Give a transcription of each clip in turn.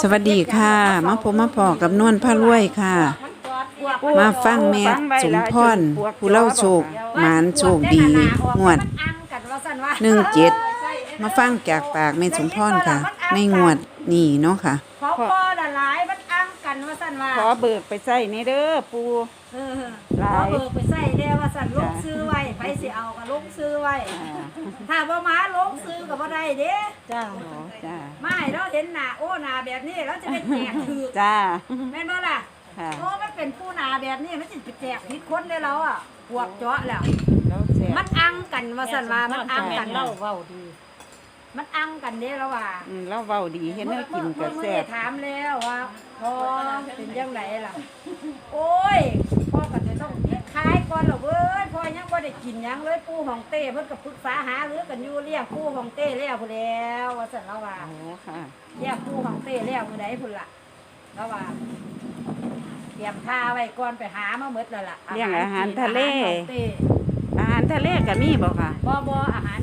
สวัสดีค่ะ มาพบมาพอกับนวลพระรวยค่ะ มาฟังแม่สมพรผู้เล่าโชคหมานโชคดี งวดหนึ่งเจ็ดมาฟังจากปากแม่สมพรค่ะ ในงวดนี้เนาะค่ะ เขาพ่อละหลาย สั่นว่าขอเบิกไปใส่นี่เด้อปู เออหลายเขาเบิกไปใส่เด้ว่าสั่นลงซื้อไว้ไปสิเอาก็ลงซื้อไว้ถ้าบ่มาลงซื้อก็บ่ได้เด้จ้าจ้าไม่เราเห็นหน้าโอ้หน้าแบบนี้เราจะเป็นแจกถือจ้าแม่นบ่ล่ะค่ะโอ้มันเป็นผู้หน้าแบบนี้มันสิไปแจกผิดคนได้แล้วอะพวกเจาะแล้ว แล้วเสียมันอ้างกันว่าสั่นว่ามันอ้างกันเล่าเว้าดี มันอ้างกันเด้แล้วว่าอืมเราเว้าดีเห็นเนื้อกินกับเมื่อแซ่บถามแล้วว่าพอเป็นยังไงล่ะ โอ้ยพ่อก็จะต้องคล้ายก่อนหรอกเว้ยพ่อยังบ่ได้กินหยังเลยปู่ของเต้เพิ่นก็ปรึกษาหารือกันอยู่เรียกปู่ของเต้แล้วพุ่นแล้วว่าซั่นแล้วว่า โอ้ค่ะ เรียกปู่ของเต้แล้วมื้อใดพุ่นล่ะแล้วว่าเตรียมท่าไว้ก่อนไปหามาหมดแล้วล่ะเลี้ยงอาหารทะเล อาหารของเต้อาหารทะเลก็มีบ่ค่ะ บ่บ่อาหาร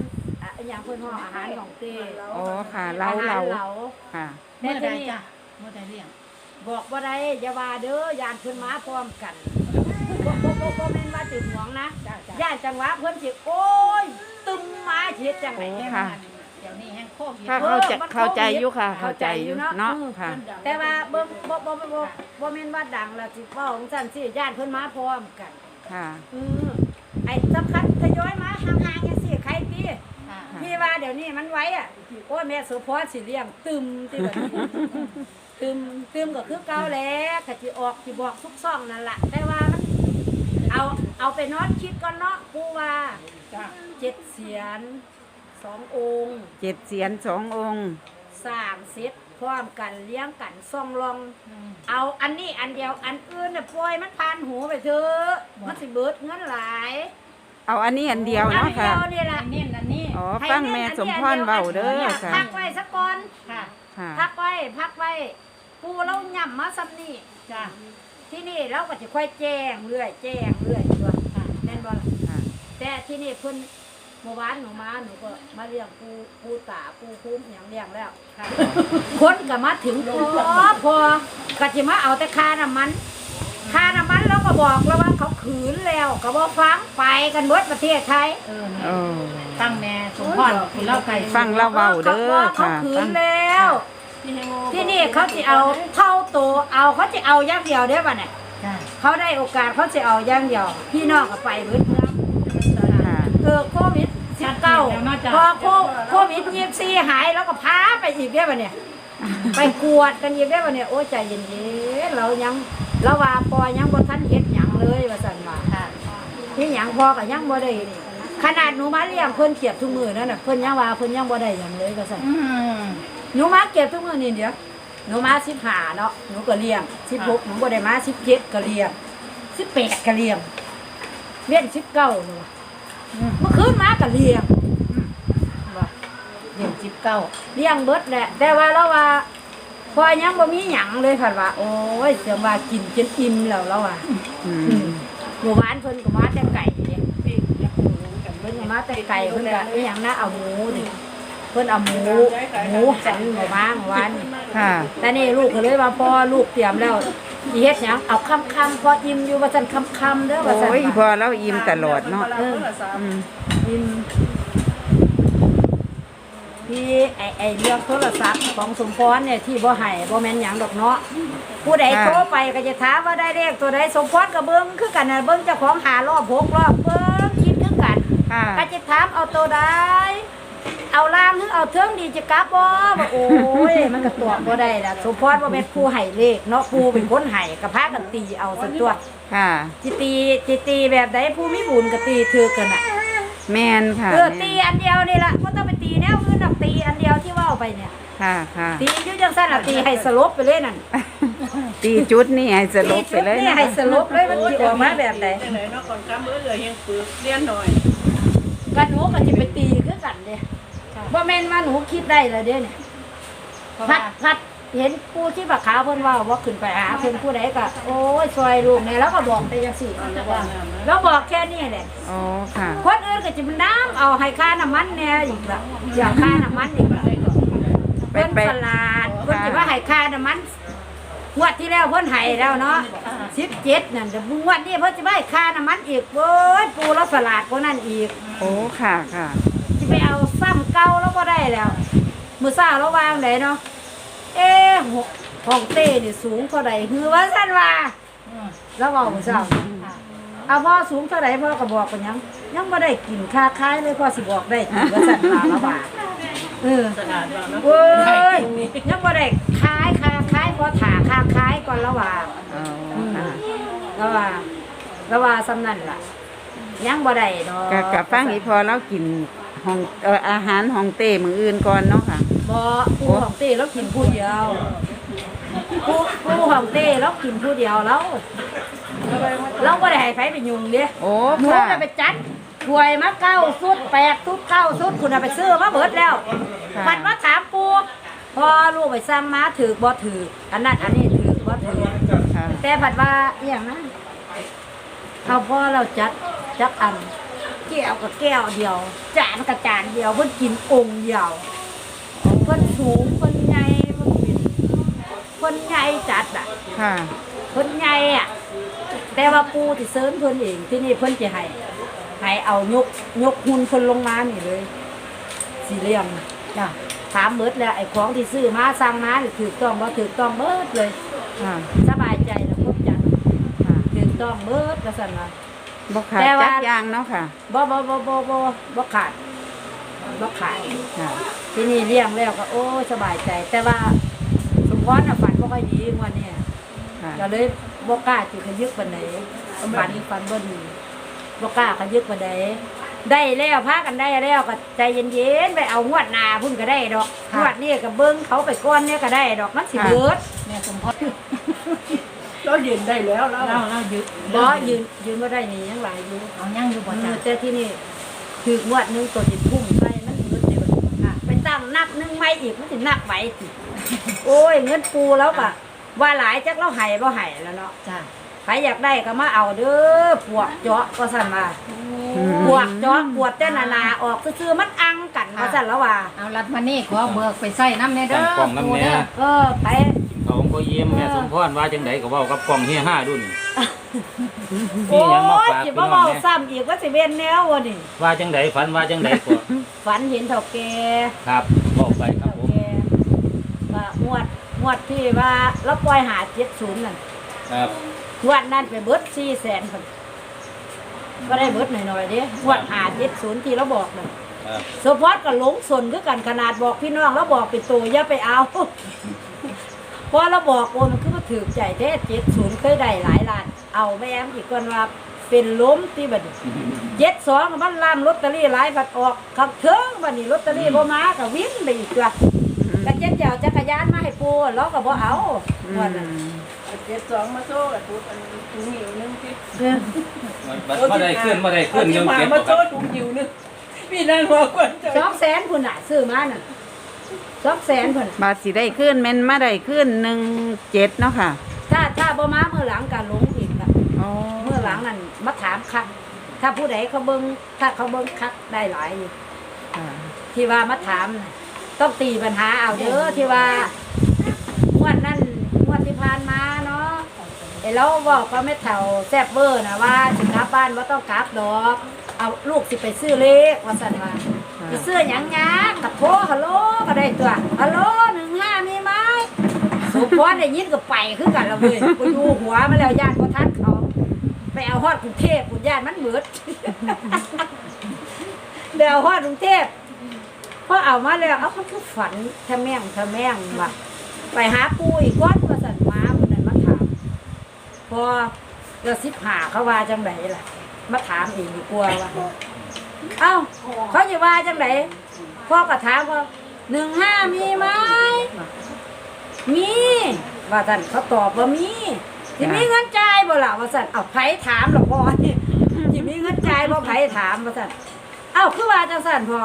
อะอหย่างเพิ่นฮ้องอาหารของเต้โอ้ค่ะเราอาหาเรารเหลาค่ะแต่เมื่อใดทีนี้จ้ะเมื่อใดเรียงบอกว่าได้อย่าว่าเด้อยานเพิ่นมาพร้อมกันบ่บ่บ่บ่แม่นว่าติดหวงนะย่านจังหวะเพิ่นสิโอ้ยตึมมาเฮ็ดจังได๋โอ้ค่ะค่ะ เดี๋ยวนี้แห้งโควิดค่ะเข้าใจเข้าใจอยู่ค่ะ เข้าใจอยู่เนาะค่ะ แต่ว่าบ่บ่บ่บ่บ่บ่แม่นว่าดังแล้วสิเว้าของซั่นสิย่านเพิ่นมาพร้อมกัน ค่ะเออไอ้สำคัญทยอยมาห่างๆจังซี่ใครติ ค่ะ พี่ ว่าเดี๋ยวนี้มันไว้อะโอ้ยแม่โสุพรสิเลี้ยงตึมที่แบบนี้ตึมตึมก็คือเก่าแล้วก็สิออกสิบอกทุกซ่องนั่นแหละแต่ว่ามันเอาเอาไปนอนคิดก่อนเนาะปูว่าจ้ะเจ็ดเสียนสององค์เจ็ดเสียนสององค์สร้างเสร็จพร้อมกันเลี้ยงกันซ่องลองอืมเอาอันนี้อันเดียวอันอื่นน่ะปล่อยมันผ่านหูไปเถอะมันสิเบิดเงินหลาย เอาอันนี้อันเดียวเนาะค่ะ อันเดียวนี่แหละอันนี้อันนี้อ๋อฟังแม่สมพรเบาเด้อค่ะ พักไว้สักก่อนค่ะค่ะ พักไว้พักไว้ปูเราย่ำมาซ้ำนี่จ้ะที่นี่เราก็จะค่อยแจ้งเรื่อยแจ้งเรื่อยตัวค่ะแน่นบ่ล่ะค่ะ แต่ที่นี่เพิ่นเมื่อวานหนูมาหนูก็มาเลี้ยงปูปูตาปูคุ้มอย่างเลี้ยงแล้วค่ะคนก็มาถึงพอพอก็จะมาเอาแต่ค่าน้ำมัน ค่าน้ำมันเราก็บอกแล้วว่าเขาขืนแล้วก็บ่ฟังไปกันเบิดประเทศไทยเออโอ้ตั้งแม่สมพรคุณเล่าไก่ฟังเราเบาเด้อเขาค่ะขืฟันงแล้ว ที่ให้โง่ที่นี่เขาจะเอาเท่าตัวเอาเขาจะเอาอย่างเดียวเด้อป่ะเนี่ย จ้ะเขาได้โอกาสเขาจะเอาอย่างเดียว พี่น้องก็ไปเบิดเมืองค่ะเออโควิดสิบเก้าพอโคโควิดยี่สี่หายแล้วก็พาไปอีกเด้อป่ะเนี่ย ไปกวดกันอีกเด้อป่ะเนี่ยโอ้ใจเย็นๆเรายัง เราว่าปอยังบ่ทันเฮ็ดหยังเลยว่าซั่นว่าค่ะที่หยังพอก็ยังบ่ได้นี่ขนาดหนูมาเลี้ยงเพิ่นเกียบทุกมื้อนั่นน่ะเพิ่นยังว่าเพิ่นยังบ่ได้หยังเลยว่าซั่นอืมหนูมาเก็บทุกมื้อนี่เดี๋ยวหนูมาสิบห้าเนาะหนูก็เลี้ยงสิบหกหนูก็ได้มาสิบเจ็ดก็เลี้ยงสิบแปดก็เลี้ยงเลี้ยงสิบเก้าหนูว่ะเมื่อคืนมาก็เลี้ยงว่ะเดี๋ยวจิบเก้าเลี้ยงเบิดแหละแต่ว่าเราว่า พอยังบ่มีหยังเลยค่ะว่า โอ้ยเสียงว่ากินจนอิ่มแล้วเราว่าอือืมมหมู่บ้านเพิ่นก็มาแต่ไก่เนี่ยเพิ่นก็มาแต่ไก่เพิ่นก็อีหยังนะเอาหมูนี่เพิ่นเอาหมูหมูหันหมูมาเมื่อวานนี่ค่ะแต่นี่ลูกก็เลยว่าพอลูกเตรียมแล้วสิเฮ็ดหยังเอาคำคำๆพออิ่มอยู่ว่าซั่นคำคำๆเด้อว่าซั่นโอ้ยพอว่าเราอิ่มตลอดเนาะเอออืมอิ่ม ที่ไอ้ไอ้เรื่องโทรศัพท์ของสมพรเนี่ยที่บ่ให้บ่แม่นหยังดอกเนาะผู้ใดโทรไปก็จะถามว่าได้เลขตัวใดสมพรก็เบิ่งคือกันน่ะเบิ่งเจ้าของหารอบหกรอบเบิ่งคิดคือกันค่ะก็จะถามเอาตัวใดเอาล่างหรือเอาเทิงดีจะกลับบ่บอกโอ้ยมันก็ตอบบ่ได้ล่ะสมพรว่าเป็นผู้ให้เลขเนาะผู้เป็นคนให้ก็พากันตีเอาซะตัวค่ะจิตีจิตีแบบใดผู้มีบุญก็ตีถือกันน่ะแมนค่ะเออตีอันเดียวนี่ล่ะบ่ต้องไปตีแนวอื่นด อกตีอันเดียวที่เว้าไปเนี่ย ค่ะค่ะตีอยู่จังซั่นน่ะตีให้สลบไปเลยนั่นตีจุดนี่ให้สลบไปเลยตีชุดนี่นะให้สลบเลยมันสิออกมาแบบใดจังไหนเนาะก่อนกำเอ้ยเหลือเฮียงปึกเลี้ยนหน่อยกันหนูก็สิไปตีคือกันเด้บ่แม่นว่าหนูคิดได้แล้วเด้เนี่ยเพราะพัว่าดพัด เห็นผู้ที่บักขาวเพิ่นเว่าว่าขึ้นไปหาเพิ่นผู้ใดก็โอ้ยซอยลูกเนี่ยแล้วก็บอกไปจังซี่แล้วบอกแค่นี้แหละโอ้ค่ะคนอื่นก็จะมันน้ำเอาให้ค่าน้ำมันแหน่อีกละอย่างค่าน้ำมันอีกละไปไปสลาดเพิ่นสิว่าให้ค่าน้ำมันงวดที่แล้วเพิ่นให้แล้วเนาะ17นั่นเดี๋ยวงวดนี้เพิ่นสิว่าให้ค่าน้ำมันอีกโอ้ยปูแล้วสลาดกว่านั้นอีก โอ้ค่ะค่ะสิไปเอาซ้ำเก่าแล้วบ่ได้แล้วมื้อเช้าเราวางไหนเนาะ เอ๊ะหกของเต้นี่สูงเท่าใดฮือว่าซั่นว่าแล้วเว้ามื้อเช้าเอาพ่อสูงเท่าใดพ่อก็บอกไปยังยังบ่ได้กินค่าขายเลยพ่อสิบอกได้กินว่าซั่นว่าละบาทเออตลาดเราเนาะเว้ยยังบ่ได้ขายค่าขายพอถาค่าขายก่อนแล้วว่าอ๋อค่ะแล้วว่าแล้วว่าสำนั่นล่ะยังบ่ได้ดอกกะกะฟังอีพอเรากินห้องเอ่ออาหารห้องเต้มื้ออื่นก่อนเนาะค่ะ บ่ปูของเต้แล้วกินผู้เดียวปูปูของเต้แล้วกินผู้เดียวแล้วเราบ่ได้ให้ไผไปยุ่งเด้โอ้หนูค่ะน่ะไปจัดถวยมาเก้าสุดแปดสุดเก้าสุดคุณน่ะไปซื้อมาเบิดแล้วค่ะมันมาถามปูพอลูกไปซ้ำมาถือบ่ถืออันนั้นอันนี้ถือบ่ถือ ค่ะ แต่ผัดว่าอหย่างนั้นเอาพ่อเราจัดจักอัน แก้วกับแก้วเดียว จานกับจานเดียวเพิ่นกินองค์เดียว เพิ่นสูงเพิ่นใหญ่เพิ่นเป็นเพิ่นใหญ่จัดอะ ค่ะเพิ่นใหญ่อะ แต่ว่าปูที่เสริมเพิ่นเองที่นี่เพิ่นจะให้ให้เอายกยกหุ่นเพิ่นลงมานี่เลย สี่เหลี่ยมจ้ะถามเบิดแล้วไอ้ของที่ซื้อมาสั่งมานี่ถูกต้องบ่ถูกต้องเบิดเลย ค่ะสบายใจแล้วครบจัดค่ะถูกต้องเบิดว่าซั่นว่า บ่ขาดแต่ว่า จักอย่างเนาะค่ะ บ่บ่บ่บ่บ่บ่ขาด บ่ขาดค่ะที่นี่เลี้ยงแล้วก็โอ้ยสบายใจ แต่ว่าสมพรน่ะฝันบ่ค่อยดีงวันนี้ค่ะก็เลยบ่กล้าสิขยึกปานใดฝันฝันบ่ดีบ่กล้าขยึกปานใดได้แล้วพากันได้แล้วก็ใจเย็นๆไปเอางวดหน้าพุ่นก็ได้ดอกงวดนี้ก็เบิ่งเขาไปก่อนเนี่ยก็ได้ดอกมันสิเบิดแม่สมพรเรายืนได้แล้วเราเราเรายึดบ่ยืนยืนบ่ได้นี่ยังหลายอยู่เอายังอยู่บ่เอจ้ะอแต่ที่นี่ถืองวดหนึงตัวจิต งนับหนึงไม่อีกมันสินับไหวสิโอ้ยเงินปูแล้วก็ว่าหลายจักเราให้บ่ให้แล้วเนาะจ้ะใครอยากได้ก็มาเอาเด้อปวกเจาะก็สั่นมาอืมปวกเจาะปวดแต่นานาออกซื่อๆมันอังกันว่าสั่นแล้วว่าเอารัดมานี่ขอเบิกไปใส่น้ำในเด้อตั้งกล่องน้ำแน่เออไปเขาก็เยี่ยมแม่สมพรว่าจังไดก็เว้ากับกล่องเฮียห้าดุน โอ้นี่ยังมาฝากยสิพี่บ่น้องเว้าแน่ซ้ำอีกว่าสิเว้นแนววะนี่ว่าจังไดฝันว่าจังไดก็ฝันเห็นเฒ่าแก่ครับบอกไปครับเฒ่าผมแก่ว่างวดงวดที่ว่าเราปล่อยหา70นั่นครับงวดนั้นไปเบิด400,000พุ่นก็ได้เบิดหน่อยๆเด้งวดหา70ที่เราบอกนั่นครับสปอร์ตก็หลงสนคือกันขนาดบอกพี่น้องแล้วบอกเป็นตัวอย่าไปเอาเพราะเราบอกโอ้มันคือมา ถือใจแท้เจ็ดศูนย์เคยได้หลายล้าน เอาแม่มอีกคนว่าเป็นล้มที่บัดเจ็ดสองมันล่ามลอตเตอรี่หลายบัดออกขับเทิงบัดนี้ลอตเตอรี่บ่มาก็วิ่งไปอีกตัวก็เจ็ดเจ้าจักรยานมาให้ปูเราก็บ่เอาวันนั้นเจ็ดสองมาโซ่กับถุงอันถุงหิวนึงที่บัดบ่ได้ขึ้นบ่ได้ขึ้นเอายังที่มาเก็บมาบ่คโซ่รับถุงหิวนึงพี่นั่นหัวกวนใจสองแสนพุ่นน่ะซื้อมาน่ะ สองแสนพุ่นบาทสิได้ขึ้นแม่นมาได้ขึ้นหนึ่งเจ็ดเนาะค่ะถ้าถ้าบ่มาเมื่อหลังก็หลงอีกละอ๋อเมื่อหลังนั้นมาถามคักถ้าผู้ใดเขาเบิ้งถ้าเขาเบิ้งคักได้หลายอยู่ค่ะที่ว่ามาถามน่ะต้องตีปัญหาเอาเด้อที่ว่างวดนั้นงวดที่ผ่านมาเนาะไอ้เราบอกก็ไม่เท่าแซบเบอร์นะว่าสิกลับบ้านว่าต้องกลับดอก เอาลูกสิไปซื้อเลขว่าสันว่า ไปซื้อหยังยากตะโทรฮัลโหลก็ได้ตัวฮัลโหลหนึ่งห้ามีไหมสมพรได้ยินก็ไปคือกันละเว้ยกูอยู่หัวมาแล้วญาติก็ทัดเขาไปเอาฮอดกรุงเทพคุณญาติมันเหมือดเดี๋ยวฮอดกรุงเทพพอเอามาแล้วเอาเขาคือฝันทะแม่งทะแม่งว่ะไปหาปูอีกก้อนมาสั่นมาคนนั้นมาถามพอเราสิบหาเขาว่าจังไหนล่ะ มาถามองดีกว่าว่า เอ้าเขาจะว่าจังไหนพ่อก็ถามว่าหนึ่งห้ามีไหมมีว่าสั่นเขาตอบว่ามีที่มีเงินจ่ายบ่ล่ะว่าสั่นเอาไผถามหรอพ่อนี่ที่มีเงินจ่ายบ่ไผถามว่าสั่นเอ้าคือว่าจังสั่นพอ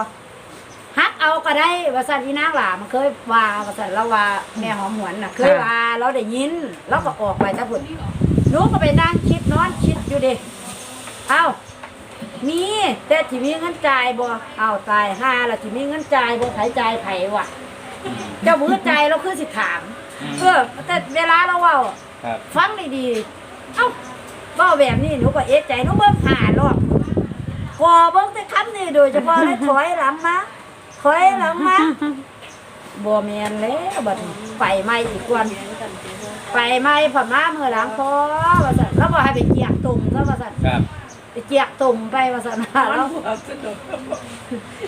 ฮักเอาก็ได้ว่าสั่นอีนางหลามันเคยว่าว่าสั่นแล้วว่าแม่หอมหวนน่ะ เคยว่าเราได้ยินเราก็ออกไปซะพุ่นหนูก็ไปนั่งคิดนอนคิดอยู่ดิเอ้า มีแต่ที่มีเงินจ่ายบ่เอ้าตายห้าละที่มีเงินจ่ายบ่ไผจ่ายไผวะเจ้ามือใจเราคือสิถามเออแต่เวลาเราเว้าครับฟังดีๆเอ้าเว้าแบบนี้หนูก็เอะใจหนูเบิ่งหารอบกอเบิ่งแต่คำนี้โดยเฉพาะเลยถอยหลังมาถอยหลังมาบ่แม่นแล้วบัดนี้ไปใหม่อีกวัน ไปไหมผ่อนมาเมื่อหลังพอว่าสันแล้วบอกให้ไปเจียกตุ่มก็ว่าสันครับ ไปเจียกตุ่มไปว่าสันมัแล้วนหัวสนุก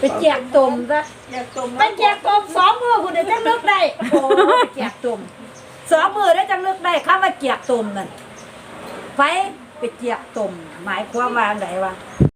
ไปเจียกตุ่มซะอยากจมไปเจียกตุ่มสองมือคุณเดี๋ยวจะนึกได้โอ้ไปเจียกตุ่มสองมือได้วจะนึกได้คำว่าเจียกตุ่มนั่นไปไปเจียกตุ่มหมายความว่าไหนวะ